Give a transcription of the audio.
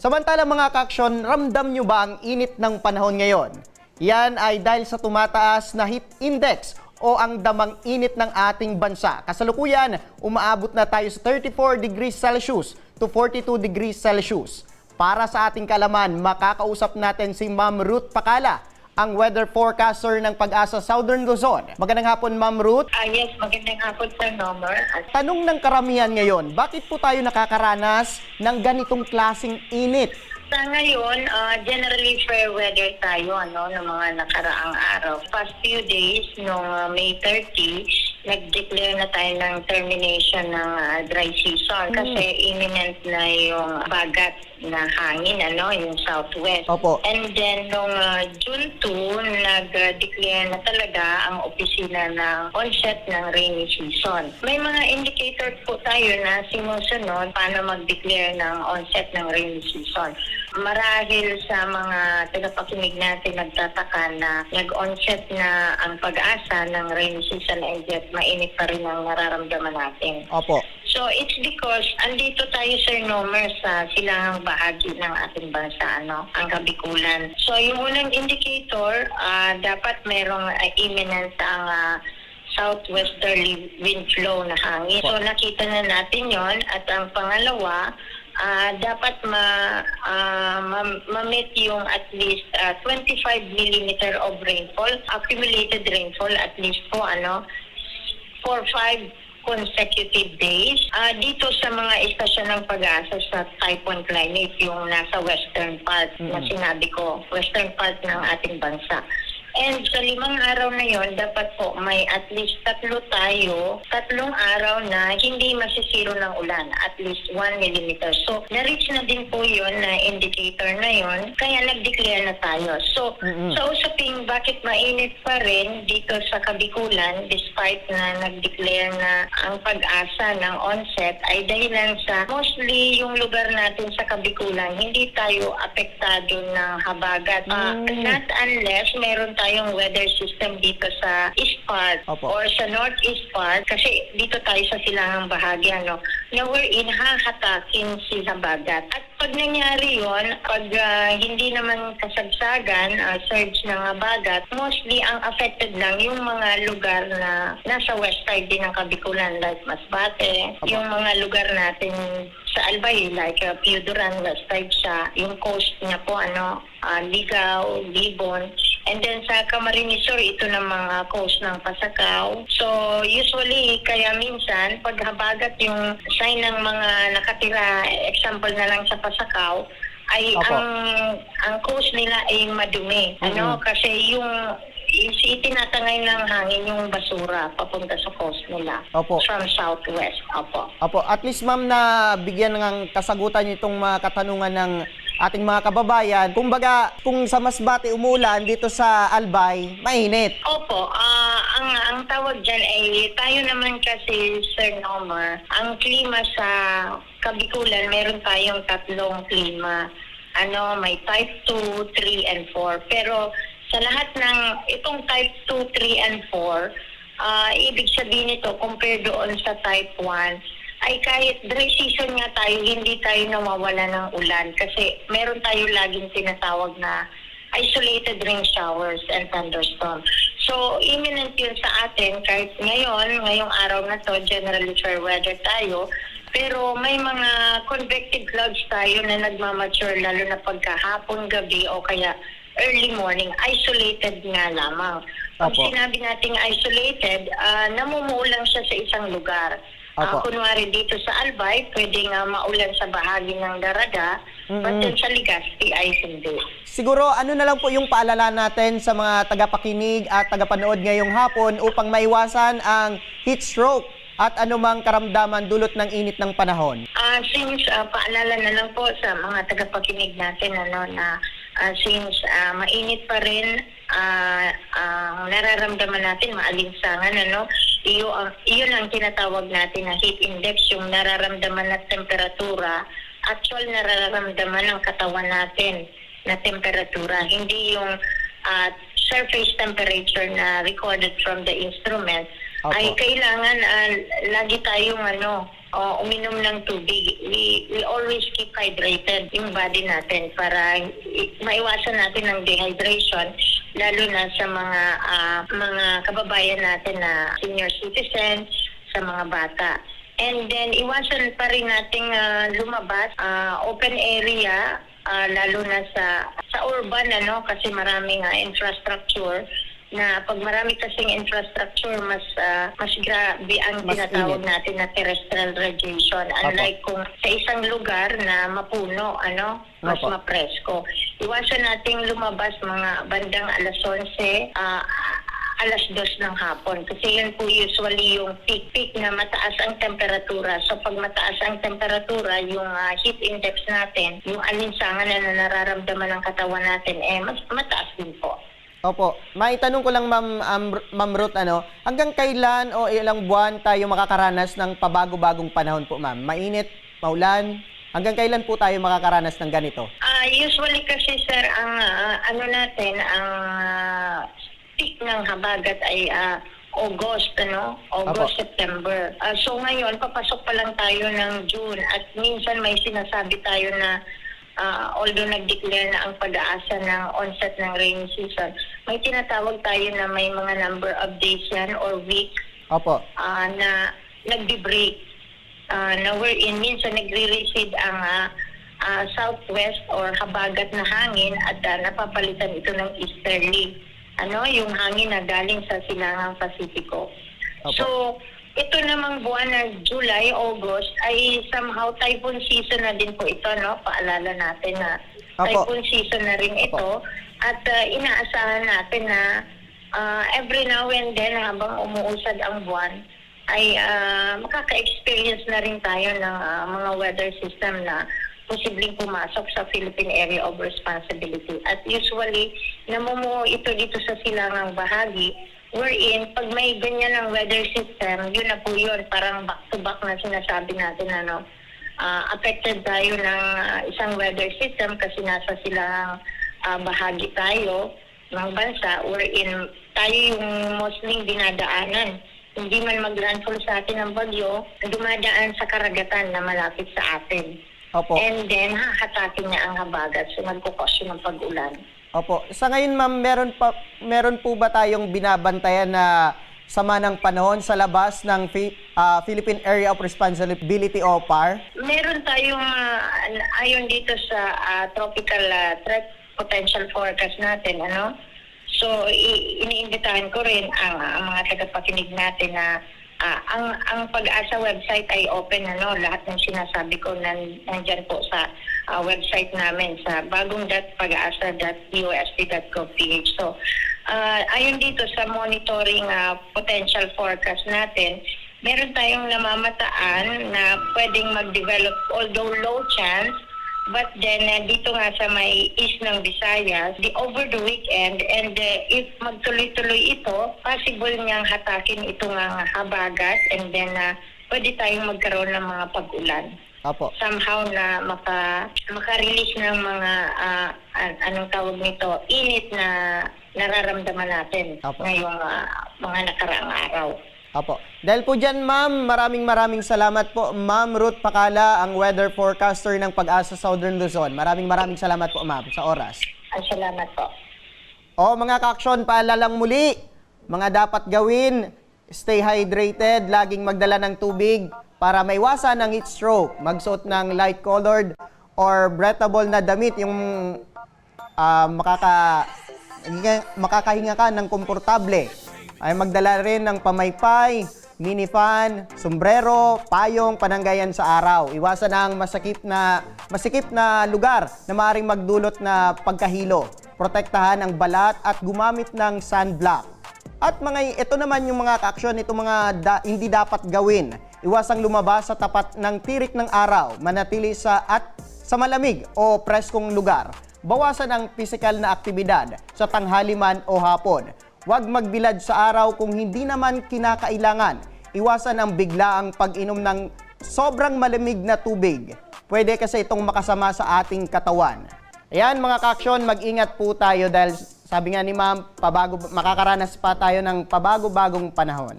Samantala mga kaksyon, ramdam nyo ba ang init ng panahon ngayon? Yan ay dahil sa tumataas na heat index o ang damang init ng ating bansa. Kasalukuyan, umaabot na tayo sa 34 degrees Celsius to 42 degrees Celsius. Para sa ating kalaman, makakausap natin si Ma'am Ruth Pakala, ang weather forecaster ng Pag-asa Southern Luzon. Magandang hapon, Ma'am Ruth. Ah, yes, magandang hapon Sir Nomer. Tanong ng karamihan ngayon, bakit po tayo nakakaranas ng ganitong klasing init? sa ngayon, ah, generally fair weather tayo ano, ng mga nakaraang araw. Past few days, noong ah, May 30, nag-declare na tayo ng termination ng ah, dry season kasi imminent na yung bagat na hangin, ano, yung southwest. Opo. And then, noong ah, June 2, nag-declare na talaga ang opisina ng onset ng rainy season. May mga indicators po tayo na sinusunod paano mag-declare ng onset ng rainy season. Marahil sa mga tagapakinig natin nagtataka na nag-onset na ang pag-asa ng rainy season and yet mainit pa rin ang nararamdaman natin. Opo. So it's because andito tayo Sir Nomer sa silangang bahagi ng ating bansa, ano, ang Kabikulan. So yung unang indicator, ah, dapat merong ah, imminent ang ah, southwesterly wind flow na hangin. So nakita na natin yon at ang pangalawa, ah, dapat ma, ah, ma- ma-meet yung at least ah, 25 millimeter of rainfall, accumulated rainfall at least po ano, for five consecutive days. Ah, dito sa mga istasyon ng pag-asa sa typhoon climate, yung nasa western part na sinabi ko, western part ng ating bansa. And sa limang araw na yon, dapat po may at least tatlo tayo, tatlong araw na hindi masisiro ng ulan, at least 1 millimeter. So, na-reach na din po yon na indicator na yon, kaya nag-declare na tayo. So, Mm-mm. sa usaping bakit mainit pa rin dito sa Kabikulan despite na nag-declare na ang pag-asa ng onset ay dahilan sa mostly yung lugar natin sa Kabikulan hindi tayo apektado ng habagat. Ah, Mm. not unless meron tayong weather system dito sa east part Opo. or sa northeast part kasi dito tayo sa silangang bahagi ano, na wherein hahatakin si habagat. At pag nangyari yon, pag ah, hindi naman kasagsagan, ah, surge ng habagat, mostly ang affected lang yung mga lugar na nasa west side din ng Kabikulan like Masbate, Opo. yung mga lugar natin sa Albay like uh, Piuduran, west side siya, yung coast niya po ano, ah, Ligaw, Libon, And then sa Camarines Sur, ito ng mga coast ng Pasakaw. So usually, kaya minsan, pag habagat yung sign ng mga nakatira, example na lang sa Pasakaw, ay Opo. ang ang coast nila ay madumi. Ano? Mhm. Kasi yung itinatangay ng hangin yung basura papunta sa coast nila. Opo. From southwest. Opo. Opo, at least ma'am na bigyan ng kasagutan itong mga katanungan ng ating mga kababayan. Kumbaga, kung sa Masbate umulan, dito sa Albay, mainit. Opo, ah ang ang tawag diyan ay tayo naman kasi Sir Nomer, ang klima sa Kabikulan, meron tayong tatlong klima. Ano, may type 2, 3 and 4. Pero sa lahat ng itong type 2, 3 and 4, ah ibig sabihin nito compared doon sa type 1 ay kahit dry season nga tayo, hindi tayo nawawala ng ulan kasi meron tayo laging tinatawag na isolated rain showers and thunderstorms. So, imminent yun sa atin kahit ngayon, ngayong araw na to, generally fair weather tayo, pero may mga convective clouds tayo na nagmamature lalo na pagkahapon, gabi o kaya early morning, isolated nga lamang. Pag Opo. sinabi nating isolated, ah, namumulang siya sa isang lugar. Opo. kunwari dito sa Albay, pwedeng nga maulan sa bahagi ng Daraga, but Mm-mm. then sa Legazpi ay hindi. Siguro, ano na lang po yung paalala natin sa mga tagapakinig at tagapanood ngayong hapon upang maiwasan ang heat stroke at anumang karamdaman dulot ng init ng panahon. Ah, since ah, paalala na lang po sa mga tagapakinig natin ano na ah, since ah, mainit pa rin ah, ang nararamdaman natin maalinsangan ano iyo ang iyon ang tinatawag natin na heat index yung nararamdaman na temperatura actual nararamdaman ng katawan natin na temperatura hindi yung ah, surface temperature na recorded from the instrument Opo. ay kailangan ah, lagi tayong ano o uminom ng tubig. We, we always keep hydrated yung body natin para maiwasan natin ng dehydration lalo na sa mga ah, mga kababayan natin na senior citizen, sa mga bata. And then iwasan pa rin nating ah, lumabas, ah, open area, ah, lalo na sa sa urban ano kasi maraming ah, infrastructure na pag marami kasing infrastructure mas ah, mas grabe ang Mas tinatawag init. natin na terrestrial radiation. Unlike kung sa isang lugar na mapuno ano mas Opo. mapresko. Iwasan nating lumabas mga bandang alas 11 ah, alas 2 ng hapon. Kasi yun po usually yung peak peak na mataas ang temperatura. So pag mataas ang temperatura yung ah, heat index natin yung alinsangan na nararamdaman ng katawan natin eh mas mataas din po Opo. Maitanong ko lang, Ma'am, um, Ma'am Ruth, ano, hanggang kailan o ilang buwan tayo makakaranas ng pabago-bagong panahon po, Ma'am? Mainit, maulan? Hanggang kailan po tayo makakaranas ng ganito? Ah, usually kasi sir ang ah, ano natin ang ah, peak ng habagat ay ah, August ano August Apo. September Ah, so ngayon papasok pa lang tayo ng June at minsan may sinasabi tayo na ah, although nag-declare na ang pag-aasa ng onset ng rainy season may tinatawag tayo na may mga number of days yan or weeks Opo. ah, na nagbi-break ah, na wherein minsan nagre-recede ang ah, ah, southwest or habagat na hangin at ah, napapalitan ito ng easterly. Ano, yung hangin na galing sa silangang Pasipiko. Opo. So, ito namang buwan ng July, August ay somehow typhoon season na din po ito, no? Paalala natin na typhoon season na rin ito. At ah, inaasahan natin na ah, every now and then habang umuusad ang buwan ay ah, makaka-experience na rin tayo ng ah, mga weather system na posibleng pumasok sa Philippine Area of Responsibility. At usually, namumuo ito dito sa silangang bahagi wherein pag may ganyan ang weather system, yun na po yun, parang back-to-back na sinasabi natin ano, ah, affected tayo ng ah, isang weather system kasi nasa silang ah, bahagi tayo ng bansa wherein tayo yung mostly dinadaanan. Hindi man mag-landfall sa atin ang bagyo, dumadaan sa karagatan na malapit sa atin. Opo. And then, hahatakin niya ang habagat. So, nagkukosyon ng pag-ulan. Opo. Sa ngayon, Ma'am, meron, pa, meron po ba tayong binabantayan na sama ng panahon sa labas ng Fi- ah, Philippine Area of Responsibility o PAR? Meron tayong, ah, ayon dito sa ah, tropical ah, threat potential forecast natin, ano? So, i- iniimbitahan ko rin ang, ang mga tagapakinig natin na ah, ang ang pag-asa website ay open ano lahat ng sinasabi ko nan, nandyan po sa ah, website namin sa bagong.pag-asa.usp.gov.ph so ah, ayon dito sa monitoring ah, potential forecast natin meron tayong namamataan na pwedeng mag-develop although low chance But then, uh, dito nga sa may east ng Visayas, the over the weekend, and uh, if magtuloy-tuloy ito, possible niyang hatakin ito nga habagat, and then uh, pwede tayong magkaroon ng mga pag-ulan. Opo. Somehow na maka, maka-release ng mga, ah, an- anong tawag nito, init na nararamdaman natin Apo. ngayong ah, mga nakaraang araw. Opo. Dahil po dyan, ma'am, maraming maraming salamat po. Ma'am Ruth Pakala, ang weather forecaster ng Pag-asa Southern Luzon. Maraming maraming salamat po, ma'am, sa oras. Salamat po. O mga kaaksyon, paalalang muli, mga dapat gawin, stay hydrated, laging magdala ng tubig para maiwasan ang heat stroke. Magsuot ng light-colored or breathable na damit, yung ah, makaka, makakahinga ka ng komportable. Ay magdala rin ng pamaypay, mini fan, sombrero, payong, pananggayan sa araw. Iwasan ang masakit na masikip na lugar na maaaring magdulot na pagkahilo. Protektahan ang balat at gumamit ng sunblock. At mga ito naman yung mga aksyon, ito mga da- hindi dapat gawin. Iwasang lumabas sa tapat ng tirik ng araw, manatili sa at sa malamig o preskong lugar. Bawasan ang pisikal na aktibidad sa tanghali man o hapon. Huwag magbilad sa araw kung hindi naman kinakailangan. Iwasan ang biglaang pag-inom ng sobrang malamig na tubig. Pwede kasi itong makasama sa ating katawan. Ayan mga kaksyon, mag-ingat po tayo dahil sabi nga ni ma'am, pabago, makakaranas pa tayo ng pabago-bagong panahon.